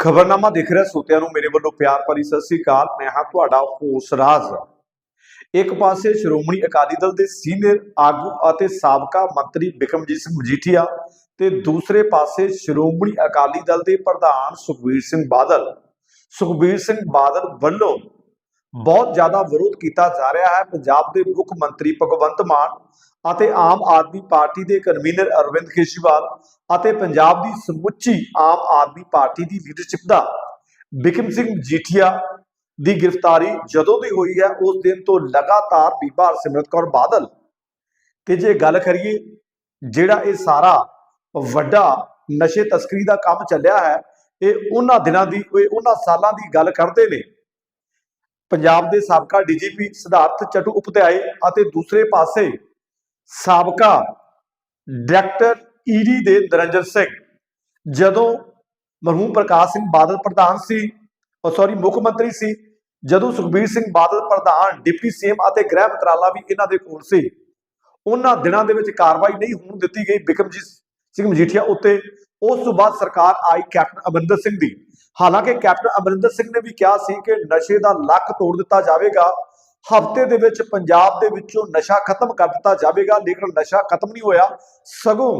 ਖਬਰਨਾਮਾ ਦੇਖ ਰਿਹਾ ਸੋਤਿਆਂ ਨੂੰ, ਮੇਰੇ ਵੱਲੋਂ ਪਿਆਰ ਭਰੀ ਸਤਿ ਸ੍ਰੀ ਅਕਾਲ। ਮੈਂ ਹਾਂ ਤੁਹਾਡਾ ਹੋਸ ਰਾਜ। ਇੱਕ ਪਾਸੇ ਸ਼੍ਰੋਮਣੀ ਅਕਾਲੀ ਦਲ ਦੇ ਸੀਨੀਅਰ ਆਗੂ ਅਤੇ ਸਾਬਕਾ ਮੰਤਰੀ ਬਿਕਮਜੀਤ ਸਿੰਘ ਮਜੀਠੀਆ ਤੇ ਦੂਸਰੇ ਪਾਸੇ ਸ਼੍ਰੋਮਣੀ ਅਕਾਲੀ ਦਲ ਦੇ ਪ੍ਰਧਾਨ ਸੁਖਬੀਰ ਸਿੰਘ ਬਾਦਲ। ਸੁਖਬੀਰ ਸਿੰਘ ਬਾਦਲ ਵੱਲੋਂ ਬਹੁਤ ਜ਼ਿਆਦਾ ਵਿਰੋਧ ਕੀਤਾ ਜਾ ਰਿਹਾ ਹੈ। ਪੰਜਾਬ ਦੇ ਮੁੱਖ ਮੰਤਰੀ ਭਗਵੰਤ ਮਾਨ ਅਤੇ ਆਮ ਆਦਮੀ ਪਾਰਟੀ ਦੇ ਕਨਵੀਨਰ ਅਰਵਿੰਦ ਕੇਜਰੀਵਾਲ ਅਤੇ ਪੰਜਾਬ ਦੀ ਸਮੁੱਚੀ ਆਮ ਆਦਮੀ ਪਾਰਟੀ ਦੀ ਲੀਡਰਸ਼ਿਪ ਦਾ ਬਿਕਮ ਸਿੰਘ ਜੀਠੀਆ ਦੀ ਗ੍ਰਿਫਤਾਰੀ ਜਦੋਂ ਦੀ ਹੋਈ ਹੈ, ਉਸ ਦਿਨ ਤੋਂ ਲਗਾਤਾਰ ਬੀਬਾ ਹਰਸਿਮਰਤ ਕੌਰ ਬਾਦਲ। ਤੇ ਜੇ ਗੱਲ ਕਰੀਏ ਜਿਹੜਾ ਇਹ ਸਾਰਾ ਵੱਡਾ ਨਸ਼ੇ ਤਸਕਰੀ ਦਾ ਕੰਮ ਚੱਲਿਆ ਹੈ, ਇਹ ਉਹਨਾਂ ਦਿਨਾਂ ਦੀ, ਇਹ ਉਹਨਾਂ ਸਾਲਾਂ ਦੀ ਗੱਲ ਕਰਦੇ ਨੇ। ਪੰਜਾਬ ਦੇ ਸਾਬਕਾ ਡੀਜੀਪੀ ਸਿਧਾਰਥ ਚਟੂ ਉਪਧਿਆਏ ਅਤੇ ਦੂਸਰੇ ਪਾਸੇ ਸਾਬਕਾ ਡਾਇਰੈਕਟਰ ਈਡੀ ਦੇ ਨਰਿੰਦਰ ਸਿੰਘ। ਜਦੋਂ ਮਰਹੂਮ ਪ੍ਰਕਾਸ਼ ਸਿੰਘ ਬਾਦਲ ਪ੍ਰਧਾਨ ਸੀ ਉਹ ਸੌਰੀ ਮੁੱਖ ਮੰਤਰੀ ਸੀ, ਜਦੋਂ ਸੁਖਬੀਰ ਸਿੰਘ ਬਾਦਲ ਪ੍ਰਧਾਨ, ਡਿਪਟੀ ਸੀਐਮ ਅਤੇ ਗ੍ਰਹਿ ਮੰਤਰਾਲਾ ਵੀ ਇਹਨਾਂ ਦੇ ਕੋਲ ਸੀ, ਉਹਨਾਂ ਦਿਨਾਂ ਦੇ ਵਿੱਚ ਕਾਰਵਾਈ ਨਹੀਂ ਹੋਣ ਦਿੱਤੀ ਗਈ ਬਿਕਮਜੀਤ ਸਿੰਘ ਮਜੀਠੀਆ ਉੱਤੇ। ਉਸ ਤੋਂ ਬਾਅਦ ਸਰਕਾਰ ਆਈ ਕੈਪਟਨ ਅਮਰਿੰਦਰ ਸਿੰਘ ਦੀ। ਹਾਲਾਂਕਿ ਕੈਪਟਨ ਅਮਰਿੰਦਰ ਸਿੰਘ ਨੇ ਵੀ ਕਿਹਾ ਸੀ ਕਿ ਨਸ਼ੇ ਦਾ ਲੱਕ ਤੋੜ ਦਿੱਤਾ ਜਾਵੇਗਾ। ਹਫ਼ਤੇ ਦੇ ਵਿੱਚ ਪੰਜਾਬ ਦੇ ਵਿੱਚੋਂ ਨਸ਼ਾ ਖਤਮ ਕਰ ਦਿੱਤਾ ਜਾਵੇਗਾ, ਲੇਕਿਨ ਨਸ਼ਾ ਖਤਮ ਨਹੀਂ ਹੋਇਆ। ਸਗੋਂ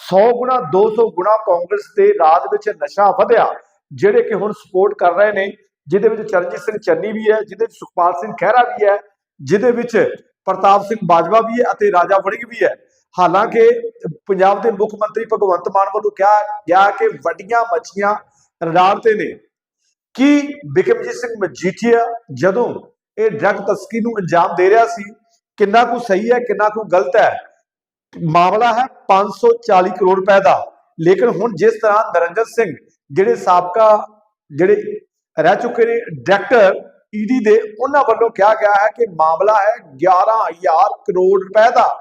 100 ਗੁਣਾ 200 ਗੁਣਾ ਕਾਂਗਰਸ ਦੇ ਰਾਜ ਵਿੱਚ ਨਸ਼ਾ ਵਧਿਆ, ਜਿਹੜੇ ਕਿ ਹੁਣ ਸਪੋਰਟ ਕਰ ਰਹੇ ਨੇ, ਜਿਹਦੇ ਵਿੱਚ ਚਰਨਜੀਤ ਸਿੰਘ ਚੰਨੀ ਵੀ ਹੈ, ਜਿਹਦੇ ਵਿੱਚ ਸੁਖਪਾਲ ਸਿੰਘ ਖਹਿਰਾ ਵੀ ਹੈ, ਜਿਹਦੇ ਵਿੱਚ ਪ੍ਰਤਾਪ ਸਿੰਘ ਬਾਜਵਾ ਵੀ ਹੈ ਅਤੇ ਰਾਜਾ ਵੜਿੰਗ ਵੀ ਹੈ। ਹਾਲਾਂਕਿ ਪੰਜਾਬ ਦੇ ਮੁੱਖ ਮੰਤਰੀ ਭਗਵੰਤ ਮਾਨ ਵੱਲੋਂ ਕਿਹਾ ਗਿਆ ਕਿ ਵੱਡੀਆਂ ਮੱਛੀਆਂ ਰਡਾਰ ਤੇ ਨੇ। ਕੀ ਬਿਕਮਜੀਤ ਸਿੰਘ ਮਜੀਠੀਆ ਜਦੋਂ ਇਹ ਡਰੱਗ ਤਸਕਰੀ ਨੂੰ ਅੰਜਾਮ ਦੇ ਰਿਹਾ ਸੀ। ਕਿੰਨਾ ਕੁ ਸਹੀ ਹੈ, ਕਿੰਨਾ ਕੁ ਗਲਤ ਹੈ। ਮਾਮਲਾ ਹੈ 540 ਕਰੋੜ ਰੁਪਏ ਦਾ। ਲੇਕਿਨ ਹੁਣ ਜਿਸ ਤਰ੍ਹਾਂ ਨਰਿੰਦਰ ਸਿੰਘ, ਜਿਹੜੇ ਸਾਬਕਾ, ਜਿਹੜੇ ਰਹਿ ਚੁੱਕੇ ਨੇ ਡਾਇਰੈਕਟਰ ਈਡੀ ਦੇ, ਉਹਨਾਂ ਵੱਲੋਂ ਕਿਹਾ ਗਿਆ ਹੈ ਕਿ ਮਾਮਲਾ ਹੈ 11000 ਕਰੋੜ ਰੁਪਏ ਦਾ।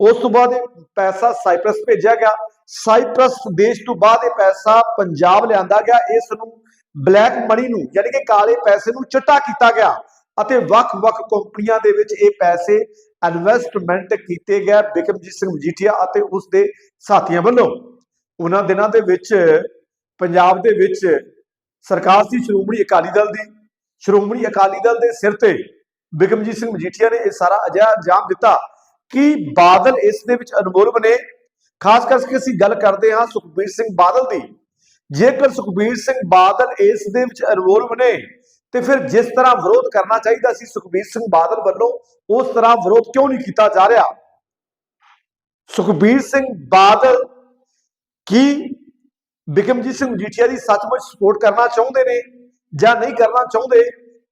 ਉਸ ਤੋਂ ਬਾਅਦ ਇਹ ਪੈਸਾ ਸਾਈਪ੍ਰਸ ਭੇਜਿਆ ਗਿਆ। ਸਾਈਪ੍ਰਸ ਦੇਸ਼ ਤੋਂ ਬਾਅਦ ਇਹ ਪੈਸਾ ਪੰਜਾਬ ਲਿਆਂਦਾ ਗਿਆ। ਇਸ ਨੂੰ ਬਲੈਕ ਮਨੀ ਨੂੰ, ਯਾਨੀ ਕਿ ਕਾਲੇ ਪੈਸੇ ਨੂੰ ਚਿੱਟਾ ਕੀਤਾ ਗਿਆ ਅਤੇ ਵੱਖ-ਵੱਖ ਕੰਪਨੀਆਂ ਦੇ ਵਿੱਚ ਇਹ ਪੈਸੇ ਇਨਵੈਸਟਮੈਂਟ ਕੀਤੇ ਗਏ ਬਿਕਮਜੀਤ ਸਿੰਘ ਮਜੀਠੀਆ ਅਤੇ ਉਸ ਦੇ ਸਾਥੀਆਂ ਵੱਲੋਂ। ਉਹਨਾਂ ਦਿਨਾਂ ਦੇ ਵਿੱਚ ਪੰਜਾਬ ਦੇ ਵਿੱਚ ਸਰਕਾਰ ਸੀ ਸ਼੍ਰੋਮਣੀ ਅਕਾਲੀ ਦਲ ਦੀ। ਸ਼੍ਰੋਮਣੀ ਅਕਾਲੀ ਦਲ ਦੇ ਸਿਰ ਤੇ ਬਿਕਮਜੀਤ ਸਿੰਘ ਮਜੀਠੀਆ ਨੇ ਇਹ ਸਾਰਾ ਅਜਿਹਾ ਅੰਜਾਮ ਦਿੱਤਾ ਕਿ ਬਾਦਲ ਇਸ ਦੇ ਵਿੱਚ ਅਨਮੋਲ ਬਣੇ। ਖਾਸ ਕਰਕੇ ਅਸੀਂ ਗੱਲ ਕਰਦੇ ਹਾਂ ਸੁਖਬੀਰ ਸਿੰਘ ਬਾਦਲ ਦੀ। ਜੇਕਰ ਸੁਖਬੀਰ ਸਿੰਘ ਬਾਦਲ ਇਸ ਦੇ ਵਿੱਚ ਇਨਵੋਲਵ ਨੇ, ਤੇ ਫਿਰ ਜਿਸ ਤਰ੍ਹਾਂ ਵਿਰੋਧ ਕਰਨਾ ਚਾਹੀਦਾ ਸੀ ਸੁਖਬੀਰ ਸਿੰਘ ਬਾਦਲ ਵੱਲੋਂ, ਉਸ ਤਰ੍ਹਾਂ ਵਿਰੋਧ ਕਿਉਂ ਨਹੀਂ ਕੀਤਾ ਜਾ ਰਿਹਾ? ਸੁਖਬੀਰ ਸਿੰਘ ਬਾਦਲ ਕੀ ਬਿਕਮਜੀਤ ਸਿੰਘ ਮਜੀਠੀਆ ਦੀ ਸੱਚਮੁੱਚ ਸਪੋਰਟ ਕਰਨਾ ਚਾਹੁੰਦੇ ਨੇ ਜਾਂ ਨਹੀਂ ਕਰਨਾ ਚਾਹੁੰਦੇ?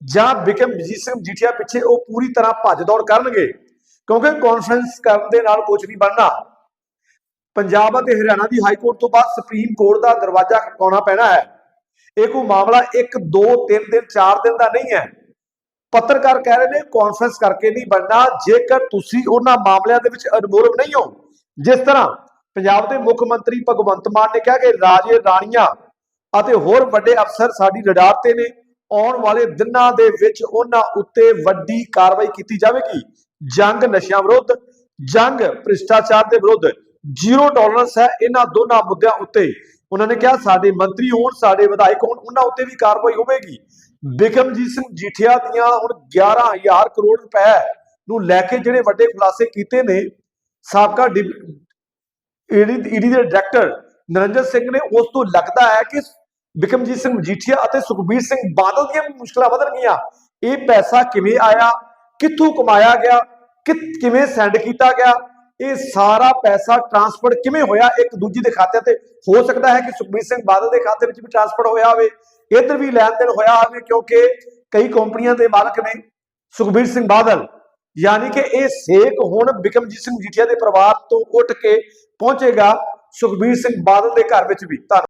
ਜਾਂ ਬਿਕਮਜੀਤ ਸਿੰਘ ਮਜੀਠੀਆ ਪਿੱਛੇ ਉਹ ਪੂਰੀ ਤਰ੍ਹਾਂ ਭੱਜ ਦੌੜ ਕਰਨਗੇ? ਕਿਉਂਕਿ ਕਾਨਫਰੰਸ ਕਰਨ ਦੇ ਨਾਲ ਕੁਝ ਨਹੀਂ ਬਣਨਾ। ਪੰਜਾਬ ਅਤੇ ਹਰਿਆਣਾ ਦੀ ਹਾਈ ਕੋਰਟ ਤੋਂ ਬਾਅਦ ਸੁਪਰੀਮ ਕੋਰਟ ਦਾ ਦਰਵਾਜ਼ਾ ਖੜਕਾਉਣਾ ਪੈਣਾ ਹੈ। ਇਹ ਕੋਈ ਮਾਮਲਾ 1 2 3 ਦਿਨ 4 ਦਿਨ ਦਾ ਨਹੀਂ ਹੈ। ਪੱਤਰਕਾਰ ਕਹਿ ਰਹੇ ਨੇ ਕਾਨਫਰੰਸ ਕਰਕੇ ਨਹੀਂ ਬਣਨਾ। ਜੇਕਰ ਤੁਸੀਂ ਉਹਨਾਂ ਮਾਮਲਿਆਂ ਦੇ ਵਿੱਚ ਅਨਮੋਲਵ ਨਹੀਂ ਹੋ, ਜਿਸ ਤਰ੍ਹਾਂ ਪੰਜਾਬ ਦੇ ਮੁੱਖ ਮੰਤਰੀ ਭਗਵੰਤ ਮਾਨ ਨੇ ਕਿਹਾ ਕਿ ਰਾਜੇ ਰਾਣੀਆਂ ਅਤੇ ਹੋਰ ਵੱਡੇ ਅਫਸਰ ਸਾਡੀ ਰਡਾਰ ਤੇ ਨੇ, ਆਉਣ ਵਾਲੇ ਦਿਨਾਂ ਦੇ ਵਿੱਚ ਉਹਨਾਂ ਉੱਤੇ ਵੱਡੀ ਕਾਰਵਾਈ ਕੀਤੀ ਜਾਵੇਗੀ। ਜੰਗ ਨਸ਼ਿਆਂ ਵਿਰੁੱਧ, ਜੰਗ ਭ੍ਰਿਸ਼ਟਾਚਾਰ ਦੇ ਵਿਰੁੱਧ ਜ਼ੀਰੋ ਟੋਲਰੈਂਸ ਹੈ ਇਹਨਾਂ ਦੋਨਾਂ ਮੁੱਦਿਆਂ ਉੱਤੇ। ਉਹਨਾਂ ਨੇ ਕਿਹਾ, ਸਾਡੇ ਮੰਤਰੀ ਹੋਣ, ਸਾਡੇ ਵਿਧਾਇਕ ਹੋਣ, ਉਹਨਾਂ ਉੱਤੇ ਵੀ ਕਾਰਵਾਈ ਹੋਵੇਗੀ। ਬਿਕਮਜੀਤ ਸਿੰਘ ਜੀਠਿਆ ਦੀਆਂ ਹੁਣ 11000 ਕਰੋੜ ਰੁਪਏ ਨੂੰ ਲੈ ਕੇ ਜਿਹੜੇ ਵੱਡੇ ਖੁਲਾਸੇ ਕੀਤੇ ਨੇ, ਸਾਬਕਾ ਈਡੀ ਈਡੀ ਦੇ ਡਾਇਰੈਕਟਰ ਨਰਿੰਦਰ ਸਿੰਘ ਨੇ ਉਸ ਤੋਂ ਲੱਗਦਾ ਹੈ ਕਿ ਬਿਕਮਜੀਤ ਸਿੰਘ ਮਜੀਠੀਆ ਅਤੇ ਸੁਖਬੀਰ ਸਿੰਘ ਬਾਦਲ ਦੀਆਂ ਵੀ ਮੁਸ਼ਕਲਾਂ ਵਧਣ ਗਈਆਂ ਇਹ ਪੈਸਾ ਕਿਵੇਂ ਆਇਆ, ਕਿੱਥੋਂ ਕਮਾਇਆ ਗਿਆ ਕਿਵੇਂ ਸੈਂਡ ਕੀਤਾ ਗਿਆ ਇਹ ਸਾਰਾ ਪੈਸਾ ਟ੍ਰਾਂਸਫਰ ਕਿਵੇਂ ਹੋਇਆ, ਇੱਕ ਦੂਜੇ ਦੇ ਖਾਤਿਆਂ ਤੇ? ਹੋ ਸਕਦਾ ਹੈ ਕਿ ਸੁਖਬੀਰ ਸਿੰਘ ਬਾਦਲ ਦੇ ਖਾਤੇ ਵਿੱਚ ਵੀ ਟ੍ਰਾਂਸਫਰ ਹੋਇਆ ਹੋਵੇ। ਇੱਧਰ ਵੀ ਲੈਣ ਦੇਣ ਹੋਇਆ ਹੋਵੇ ਕਿਉਂਕਿ ਕਈ ਕੰਪਨੀਆਂ ਦੇ ਮਾਲਕ ਨੇ ਸੁਖਬੀਰ ਸਿੰਘ ਬਾਦਲ। ਯਾਨੀ ਕਿ ਇਹ ਸੇਕ ਹੁਣ ਬਿਕਮਜੀਤ ਸਿੰਘ ਜੀਠੀਆ ਦੇ ਪਰਿਵਾਰ ਤੋਂ ਉੱਠ ਕੇ ਪਹੁੰਚੇਗਾ ਸੁਖਬੀਰ ਸਿੰਘ ਬਾਦਲ ਦੇ ਘਰ ਵਿੱਚ ਵੀ। ਧੰਨਵਾਦ